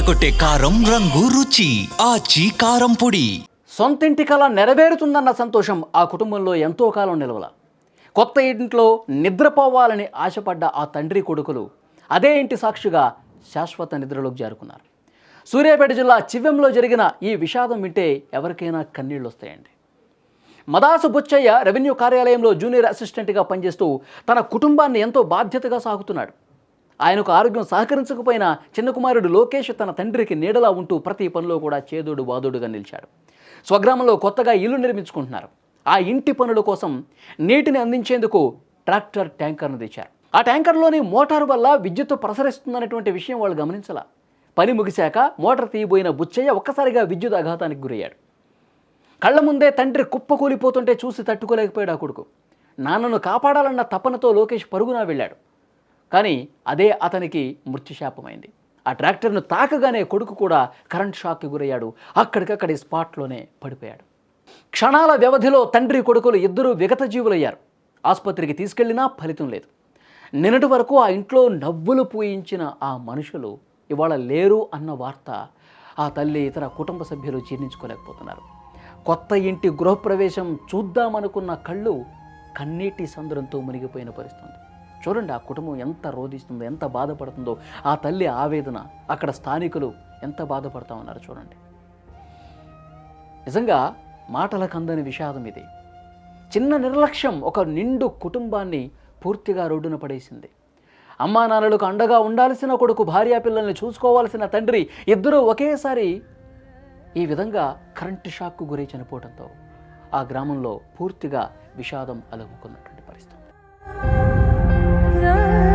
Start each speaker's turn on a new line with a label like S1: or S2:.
S1: అదరకొట్టే కారం రంగు రుచి ఆచి కారం పొడి.
S2: సొంతింటి కళ నెరవేరుతుందన్న సంతోషం ఆ కుటుంబంలో ఎంతో కాలం నిలవల. కొత్త ఇంట్లో నిద్రపోవాలని ఆశపడ్డ ఆ తండ్రి కొడుకులు అదే ఇంటి సాక్షిగా శాశ్వత నిద్రలోకి జారుకున్నారు. సూర్యాపేట జిల్లా చివ్వెంలో జరిగిన ఈ విషాదం వింటే ఎవరికైనా కన్నీళ్ళు వస్తాయండి మదాసు బుచ్చయ్య రెవెన్యూ కార్యాలయంలో జూనియర్ అసిస్టెంట్గా పనిచేస్తూ తన కుటుంబాన్ని ఎంతో బాధ్యతగా సాగుతున్నాడు. ఆయనకు ఆరోగ్యం సహకరించకపోయినా చిన్న కుమారుడు లోకేష్ తన తండ్రికి నీడలా ఉంటూ ప్రతి పనిలో కూడా చేదోడు బాదోడుగా నిలిచాడు. స్వగ్రామంలో కొత్తగా ఇల్లు నిర్మించుకుంటున్నారు. ఆ ఇంటి పనుల కోసం నీటిని అందించేందుకు ట్రాక్టర్ ట్యాంకర్ను తెచ్చారు. ఆ ట్యాంకర్లోని మోటార్ వల్ల విద్యుత్తు ప్రసరిస్తుందనేటువంటి విషయం వాళ్ళు గమనించాల. పని ముగిశాక మోటార్ తీయబోయిన బుచ్చయ్య ఒక్కసారిగా విద్యుత్ ఆఘాతానికి గురయ్యాడు. కళ్ళ ముందే తండ్రి కుప్పకూలిపోతుంటే చూసి తట్టుకోలేకపోయాడు ఆ కొడుకు. నాన్నను కాపాడాలన్న తపనతో లోకేష్ పరుగున వెళ్ళాడు. కానీ అదే అతనికి మృత్యుశాపమైంది. ఆ ట్రాక్టర్ను తాకగానే కొడుకు కూడా కరెంట్ షాక్కి గురయ్యాడు. అక్కడికక్కడి స్పాట్లోనే పడిపోయాడు. క్షణాల వ్యవధిలో తండ్రి కొడుకులు ఇద్దరూ విగత జీవులయ్యారు ఆసుపత్రికి తీసుకెళ్ళినా ఫలితం లేదు. నిన్నటి వరకు ఆ ఇంట్లో నవ్వులు పూయించిన ఆ మనుషులు ఇవాళ లేరు అన్న వార్త ఆ తల్లి ఇతర కుటుంబ సభ్యులు జీర్ణించుకోలేకపోతున్నారు. కొత్త ఇంటి గృహప్రవేశం చూద్దామనుకున్న కళ్ళు కన్నీటి సంద్రంతో మునిగిపోయిన పరిస్థితి చూడండి ఆ కుటుంబం ఎంత రోధిస్తుందో ఎంత బాధపడుతుందో ఆ తల్లి ఆవేదన అక్కడ స్థానికులు ఎంత బాధపడతా ఉన్నారు చూడండి. నిజంగా మాటలకు అందని విషాదం ఇది. చిన్న నిర్లక్ష్యం ఒక నిండు కుటుంబాన్ని పూర్తిగా రోడ్డున పడేసింది. అమ్మా నాన్నలకు అండగా ఉండాల్సిన కొడుకు భార్యా పిల్లల్ని చూసుకోవాల్సిన తండ్రి ఇద్దరూ ఒకేసారి ఈ విధంగా కరెంటు షాక్కు గురై చనిపోవడంతో ఆ గ్రామంలో పూర్తిగా విషాదం అలుముకున్నట్టు love.